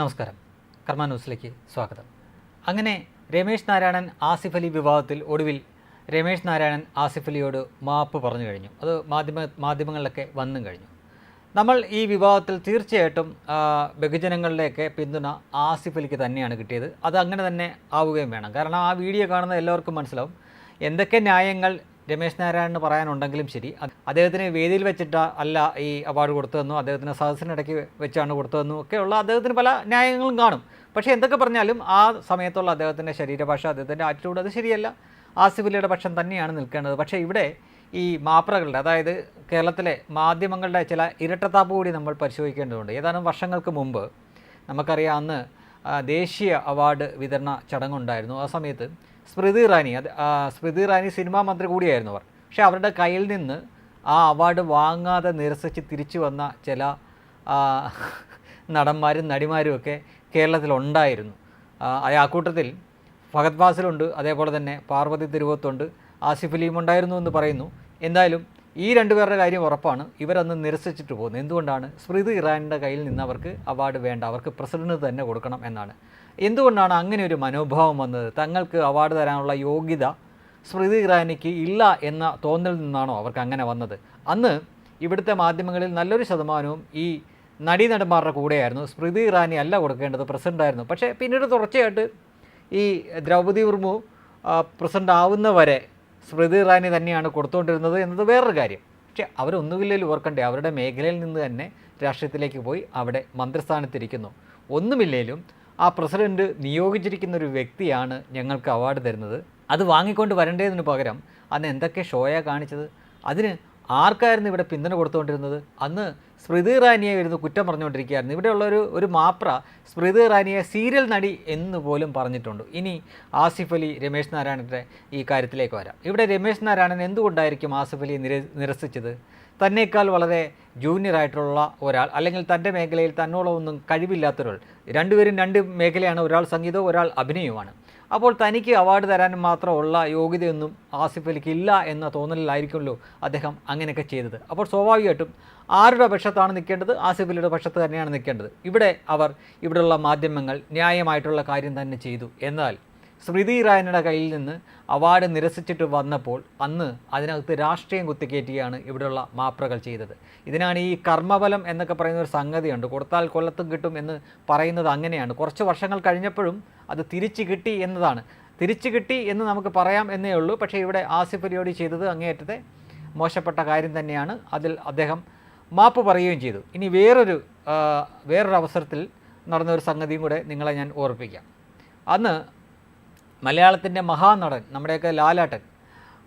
നമസ്കാരം. കർമ്മ ന്യൂസിലേക്ക് സ്വാഗതം. അങ്ങനെ രമേശ് നാരായണൻ ആസിഫ് അലി വിവാദത്തിൽ ഒടുവിൽ രമേശ് നാരായണൻ ആസിഫ് അലിയോട് മാപ്പ് പറഞ്ഞു കഴിഞ്ഞു. അത് മാധ്യമ മാധ്യമങ്ങളിലൊക്കെ വന്നും കഴിഞ്ഞു. നമ്മൾ ഈ വിവാദത്തിൽ തീർച്ചയായിട്ടും ബഹുജനങ്ങളുടെയൊക്കെ പിന്തുണ ആസിഫ് അലിക്ക് തന്നെയാണ് കിട്ടിയത്. അത് അങ്ങനെ തന്നെ ആവുകയും വേണം. കാരണം ആ വീഡിയോ കാണുന്ന എല്ലാവർക്കും മനസ്സിലാവും. എന്തൊക്കെ ന്യായങ്ങൾ രമേശ് നാരായണന് പറയാനുണ്ടെങ്കിലും ശരി. അദ്ദേഹത്തിന് വേദിയിൽ വെച്ചിട്ട് അല്ല ഈ അവാർഡ് കൊടുത്തതെന്നോ അദ്ദേഹത്തിന് സദസ്സിനിടയ്ക്ക് വെച്ചാണ് കൊടുത്തതെന്നോ ഒക്കെയുള്ള അദ്ദേഹത്തിന് പല ന്യായങ്ങളും കാണും. പക്ഷേ എന്തൊക്കെ പറഞ്ഞാലും ആ സമയത്തുള്ള അദ്ദേഹത്തിന്റെ ശരീരഭാഷ അദ്ദേഹത്തിന്റെ ആറ്റിറ്റ്യൂഡ് അത് ശരിയല്ല. ആസിഫ് അലിയുടെ പക്ഷം തന്നെയാണ് നിൽക്കേണ്ടത്. പക്ഷേ ഇവിടെ ഈ മാപ്രകളുടെ അതായത് കേരളത്തിലെ മാധ്യമങ്ങളുടെ ചില ഇരട്ടത്താപ്പ് കൂടി നമ്മൾ പരിശോധിക്കേണ്ടതുണ്ട്. ഏതാനും വർഷങ്ങൾക്ക് മുമ്പ് നമുക്കറിയാം അന്ന് ദേശീയ അവാർഡ് വിതരണ ചടങ്ങുണ്ടായിരുന്നു. ആ സമയത്ത് സ്മൃതി ഇറാനി അത് സ്മൃതി ഇറാനി സിനിമാ മന്ത്രി കൂടിയായിരുന്നു അവർ. പക്ഷേ അവരുടെ കയ്യിൽ നിന്ന് ആ അവാർഡ് വാങ്ങാതെ നിരസിച്ച് തിരിച്ചു വന്ന ചില നടന്മാരും നടിമാരും ഒക്കെ കേരളത്തിലുണ്ടായിരുന്നു. ആ, കൂട്ടത്തിൽ ഫഹദ് ഫാസിലുണ്ട് അതേപോലെ തന്നെ പാർവതി തിരുവത്തുണ്ട് ആസിഫ് അലിയും ഉണ്ടായിരുന്നു എന്ന് പറയുന്നു. എന്തായാലും ഈ രണ്ടുപേരുടെ കാര്യം ഉറപ്പാണ് ഇവരന്ന് നിരസിച്ചിട്ട് പോകുന്നത് എന്തുകൊണ്ടാണ് സ്മൃതി ഇറാനിന്റെ കയ്യിൽ നിന്ന് അവർക്ക് അവാർഡ് വേണ്ട അവർക്ക് പ്രസിഡന്റ് തന്നെ കൊടുക്കണം എന്നാണ്. എന്തുകൊണ്ടാണ് അങ്ങനെ ഒരു മനോഭാവം വന്നത്? തങ്ങൾക്ക് അവാർഡ് തരാനുള്ള യോഗ്യത സ്മൃതി ഇറാനിക്ക് ഇല്ല എന്ന തോന്നൽ നിന്നാണോ അവർക്ക് അങ്ങനെ വന്നത്? അന്ന് ഇവിടുത്തെ മാധ്യമങ്ങളിൽ നല്ലൊരു ശതമാനവും ഈ നടീനടന്മാരുടെ കൂടെയായിരുന്നു. സ്മൃതി ഇറാനി അല്ല കൊടുക്കേണ്ടത് പ്രസിഡന്റായിരുന്നു പക്ഷേ പിന്നീട് തുടർച്ചയായിട്ട് ഈ ദ്രൗപദി മുർമു പ്രസിഡന്റ് ആവുന്നവരെ സ്മൃതി ഇറാനി തന്നെയാണ് കൊടുത്തുകൊണ്ടിരുന്നത് എന്നത് വേറൊരു കാര്യം. പക്ഷേ അവരൊന്നുമില്ലെങ്കിൽ ഓർക്കണ്ടേ അവരുടെ മേഖലയിൽ നിന്ന് തന്നെ രാഷ്ട്രീയത്തിലേക്ക് പോയി അവിടെ മന്ത്രിസ്ഥാനത്തിരിക്കുന്നു. ഒന്നുമില്ലേലും ആ പ്രസിഡന്റ് നിയോഗിച്ചിരിക്കുന്ന ഒരു വ്യക്തിയാണ് ഞങ്ങൾക്ക് അവാർഡ് തരുന്നത്. അത് വാങ്ങിക്കൊണ്ട് വരേണ്ടതിന് പകരം അന്ന് എന്തൊക്കെ ഷോയാണ് കാണിച്ചത്? അതിന് ആർക്കായിരുന്നു ഇവിടെ പിന്തുണ കൊടുത്തുകൊണ്ടിരുന്നത്? അന്ന് സ്മൃതി ഇറാനിയെ ഇരുന്ന് കുറ്റം പറഞ്ഞുകൊണ്ടിരിക്കുകയായിരുന്നു. ഇവിടെയുള്ളൊരു ഒരു മാപ്ര സ്മൃതി ഇറാനിയെ സീരിയൽ നടി എന്ന് പോലും പറഞ്ഞിട്ടുണ്ട്. ഇനി ആസിഫ് അലി രമേശ് നാരായണന്റെ ഈ കാര്യത്തിലേക്ക് വരാം. ഇവിടെ രമേശ് നാരായണൻ എന്തുകൊണ്ടായിരിക്കും ആസിഫ് അലി നിര നിരസിച്ചത്? തന്നേക്കാൾ വളരെ ജൂനിയർ ആയിട്ടുള്ള ഒരാൾ അല്ലെങ്കിൽ തന്റെ മേഖലയിൽ തന്നോളമൊന്നും കഴിവില്ലാത്തൊരാൾ. രണ്ടുപേരും രണ്ട് മേഖലയാണ്. ഒരാൾ സംഗീതവും ഒരാൾ അഭിനയവുമാണ്. അപ്പോൾ തനിക്ക് അവാർഡ് തരാൻ മാത്രമുള്ള യോഗ്യതയൊന്നും ആസിഫ് അലിക്ക് ഇല്ല എന്ന തോന്നലിലായിരിക്കുമല്ലോ അദ്ദേഹം അങ്ങനെയൊക്കെ ചെയ്തത്. അപ്പോൾ സ്വാഭാവികമായിട്ടും ആരുടെ പക്ഷത്താണ് നിൽക്കേണ്ടത്? ആസിഫ് അലിയുടെ പക്ഷത്ത് തന്നെയാണ് നിൽക്കേണ്ടത്. ഇവിടെ അവർ ഇവിടെയുള്ള മാധ്യമങ്ങൾ ന്യായമായിട്ടുള്ള കാര്യം തന്നെ ചെയ്തു. എന്നാൽ സ്മൃതി ഇറാനിയുടെ കയ്യിൽ നിന്ന് അവാർഡ് നിരസിച്ചിട്ട് വന്നപ്പോൾ അന്ന് അതിനകത്ത് രാഷ്ട്രീയം കുത്തിക്കയറ്റിയാണ് ഇവിടെയുള്ള മാപ്രകൾ ചെയ്തത്. ഇതിനാണ് ഈ കർമ്മബലം എന്നൊക്കെ പറയുന്ന ഒരു സംഗതിയുണ്ട്. കൊടുത്താൽ കൊല്ലത്തും കിട്ടും എന്ന് പറയുന്നത് അങ്ങനെയാണ്. കുറച്ച് വർഷങ്ങൾ കഴിഞ്ഞപ്പോഴും അത് തിരിച്ചു കിട്ടി എന്നതാണ്. തിരിച്ചു കിട്ടി എന്ന് നമുക്ക് പറയാം എന്നേ ഉള്ളൂ. പക്ഷേ ഇവിടെ ആസിഫ് അലിയോടി ചെയ്തത് അങ്ങേയറ്റത്തെ മോശപ്പെട്ട കാര്യം തന്നെയാണ്. അതിൽ അദ്ദേഹം മാപ്പ് പറയുകയും ചെയ്തു. ഇനി വേറൊരു വേറൊരു അവസരത്തിൽ നടന്ന ഒരു സംഗതിയും കൂടെ നിങ്ങളെ ഞാൻ ഓർപ്പിക്കാം. അന്ന് മലയാളത്തിന്റെ മഹാനടൻ നമ്മുടെയൊക്കെ ലാലാട്ടൻ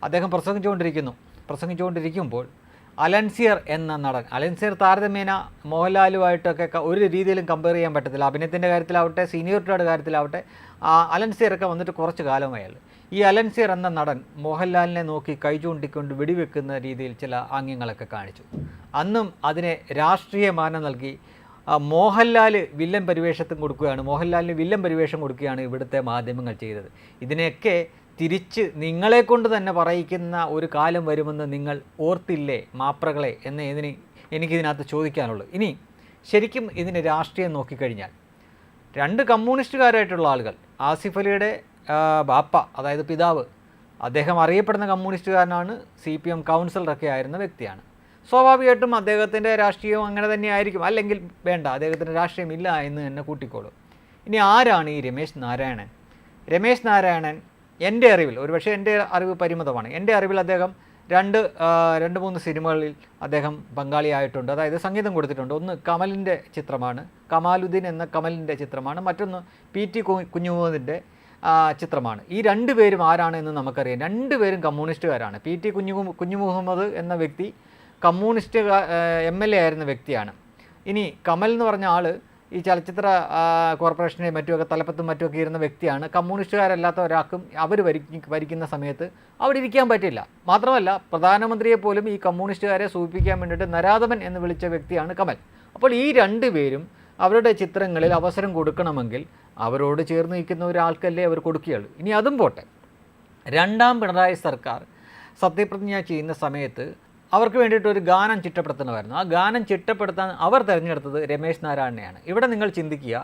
അദ്ദേഹം പ്രസംഗിച്ചുകൊണ്ടിരിക്കുന്നു. പ്രസംഗിച്ചുകൊണ്ടിരിക്കുമ്പോൾ അലൻസിയർ എന്ന നടൻ അലൻസിയർ താരതമ്യേന മോഹൻലാലുമായിട്ടൊക്കെ ഒരു രീതിയിലും കമ്പയർ ചെയ്യാൻ പറ്റത്തില്ല. അഭിനയത്തിന്റെ കാര്യത്തിലാവട്ടെ സീനിയോറിറ്റിയുടെ കാര്യത്തിലാവട്ടെ അലൻസിയറൊക്കെ വന്നിട്ട് കുറച്ച് കാലമായാൽ ഈ അലൻസിയർ എന്ന നടൻ മോഹൻലാലിനെ നോക്കി കൈ ചൂണ്ടിക്കൊണ്ട് വെടിവെക്കുന്ന രീതിയിൽ ചില ആംഗ്യങ്ങളൊക്കെ കാണിച്ചു. അന്നും അതിനെ രാഷ്ട്രീയ മാനം നൽകി മോഹൻലാൽ വില്ലൻ പരിവേഷത്തും കൊടുക്കുകയാണ്. മോഹൻലാലിന് വില്ലൻ പരിവേഷം കൊടുക്കുകയാണ് ഇവിടുത്തെ മാധ്യമങ്ങൾ ചെയ്തത്. ഇതിനെയൊക്കെ തിരിച്ച് നിങ്ങളെ കൊണ്ട് തന്നെ പറയിക്കുന്ന ഒരു കാലം വരുമെന്ന് നിങ്ങൾ ഓർത്തില്ലേ? മാപ്രകളെ എന്ന് ഇതിന് എനിക്കിതിനകത്ത് ചോദിക്കാനുള്ളൂ. ഇനി ശരിക്കും ഇതിന് രാഷ്ട്രീയം നോക്കിക്കഴിഞ്ഞാൽ രണ്ട് കമ്മ്യൂണിസ്റ്റുകാരായിട്ടുള്ള ആളുകൾ ആസിഫ് അലിയുടെ ബാപ്പ അതായത് പിതാവ് അദ്ദേഹം അറിയപ്പെടുന്ന കമ്മ്യൂണിസ്റ്റുകാരനാണ് സി പി എം കൗൺസിലറൊക്കെ ആയിരുന്ന വ്യക്തിയാണ്. സ്വാഭാവികമായിട്ടും അദ്ദേഹത്തിന്റെ രാഷ്ട്രീയം അങ്ങനെ തന്നെ ആയിരിക്കും. അല്ലെങ്കിൽ വേണ്ട അദ്ദേഹത്തിന്റെ രാഷ്ട്രീയം ഇല്ല എന്ന് തന്നെ കൂട്ടിക്കോളൂ. ഇനി ആരാണ് ഈ രമേശ് നാരായണൻ? രമേശ് നാരായണൻ എന്റെ അറിവിൽ ഒരുപക്ഷെ എന്റെ അറിവ് പരിമിതമാണ്. എന്റെ അറിവിൽ അദ്ദേഹം രണ്ട് രണ്ട് മൂന്ന് സിനിമകളിൽ അദ്ദേഹം പങ്കാളിയായിട്ടുണ്ട് അതായത് സംഗീതം കൊടുത്തിട്ടുണ്ട്. ഒന്ന് കമലിന്റെ ചിത്രമാണ്. കമാലുദ്ദീൻ എന്ന കമലിന്റെ ചിത്രമാണ്. മറ്റൊന്ന് പി ടി കുഞ്ഞുമോദിന്റെ ചിത്രമാണ്. ഈ രണ്ട് പേരും ആരാണ് എന്ന് നമുക്കറിയാം. രണ്ടുപേരും കമ്മ്യൂണിസ്റ്റുകാരാണ്. പി ടി കുഞ്ഞു കുഞ്ഞു മുഹമ്മദ് എന്ന വ്യക്തി കമ്മ്യൂണിസ്റ്റ് എം എൽ എ ആയിരുന്ന വ്യക്തിയാണ്. ഇനി കമൽ എന്ന് പറഞ്ഞ ആൾ ഈ ചലച്ചിത്ര കോർപ്പറേഷനെ മറ്റുമൊക്കെ തലപ്പത്തും മറ്റുമൊക്കെ ഇരുന്ന വ്യക്തിയാണ്. കമ്മ്യൂണിസ്റ്റുകാരല്ലാത്ത ഒരാൾക്കും അവർ ഭരിക്ക ഭരിക്കുന്ന സമയത്ത് അവിടെ ഇരിക്കാൻ പറ്റില്ല. മാത്രമല്ല പ്രധാനമന്ത്രിയെ പോലും ഈ കമ്മ്യൂണിസ്റ്റുകാരെ സൂചിപ്പിക്കാൻ വേണ്ടിയിട്ട് നരാധമൻ എന്ന് വിളിച്ച വ്യക്തിയാണ് കമൽ. അപ്പോൾ ഈ രണ്ട് പേരും അവരുടെ ചിത്രങ്ങളിൽ അവസരം കൊടുക്കണമെങ്കിൽ അവരോട് ചേർന്ന് നിൽക്കുന്ന ഒരാൾക്കല്ലേ അവർ കൊടുക്കുകയുള്ളൂ. ഇനി അതും പോട്ടെ. രണ്ടാം പിണറായി സർക്കാർ സത്യപ്രതിജ്ഞ ചെയ്യുന്ന സമയത്ത് അവർക്ക് വേണ്ടിയിട്ട് ഒരു ഗാനം ചിട്ടപ്പെടുത്തണമായിരുന്നു. ആ ഗാനം ചിട്ടപ്പെടുത്താൻ അവർ തിരഞ്ഞെടുത്തത് രമേശ് നാരായണനെയാണ്. ഇവിടെ നിങ്ങൾ ചിന്തിക്കുക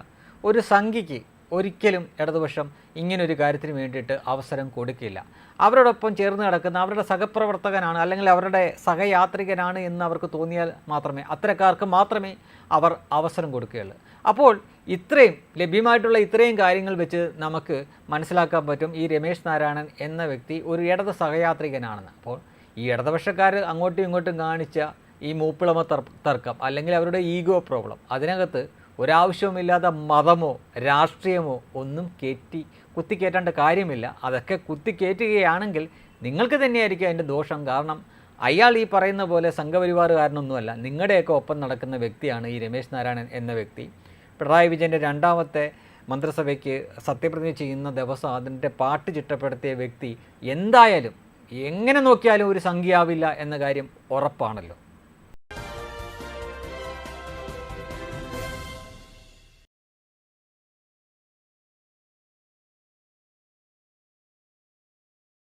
ഒരു സംഖ്യയ്ക്ക് ഒരിക്കലും ഇടതുപക്ഷം ഇങ്ങനൊരു കാര്യത്തിന് വേണ്ടിയിട്ട് അവസരം കൊടുക്കില്ല. അവരോടൊപ്പം ചേർന്ന് കിടക്കുന്ന അവരുടെ സഹപ്രവർത്തകനാണ് അല്ലെങ്കിൽ അവരുടെ സഹയാത്രികനാണ് എന്ന് അവർക്ക് തോന്നിയാൽ മാത്രമേ അത്തരക്കാർക്ക് മാത്രമേ അവർ അവസരം കൊടുക്കുകയുള്ളൂ. അപ്പോൾ ഇത്രയും ലഭ്യമായിട്ടുള്ള ഇത്രയും കാര്യങ്ങൾ വെച്ച് നമുക്ക് മനസ്സിലാക്കാൻ പറ്റും ഈ രമേശ് നാരായണൻ എന്ന വ്യക്തി ഒരു ഇടത് സഹയാത്രികനാണെന്ന്. അപ്പോൾ ഈ ഇടതുപക്ഷക്കാർ അങ്ങോട്ടും ഇങ്ങോട്ടും കാണിച്ച ഈ മൂപ്പിളമ തർക്കം അല്ലെങ്കിൽ അവരുടെ ഈഗോ പ്രോബ്ലം അതിനകത്ത് ഒരാവശ്യവുമില്ലാത്ത മതമോ രാഷ്ട്രീയമോ ഒന്നും കയറ്റി കുത്തിക്കയറ്റേണ്ട കാര്യമില്ല. അതൊക്കെ കുത്തിക്കയറ്റുകയാണെങ്കിൽ നിങ്ങൾക്ക് തന്നെയായിരിക്കും അതിന്റെ ദോഷം. കാരണം അയാൾ ഈ പറയുന്ന പോലെ സംഘപരിവാറുകാരനൊന്നുമല്ല. നിങ്ങളുടെയൊക്കെ ഒപ്പം നടക്കുന്ന വ്യക്തിയാണ് ഈ രമേശ് നാരായണൻ എന്ന വ്യക്തി. പിണറായി വിജയന്റെ രണ്ടാമത്തെ മന്ത്രിസഭയ്ക്ക് സത്യപ്രതിജ്ഞ ചെയ്യുന്ന ദിവസം അതിന്റെ പാട്ട് ചിട്ടപ്പെടുത്തിയ വ്യക്തി. എന്തായാലും എങ്ങനെ നോക്കിയാലും ഒരു സംഖ്യയാവില്ല എന്ന കാര്യം ഉറപ്പാണല്ലോ.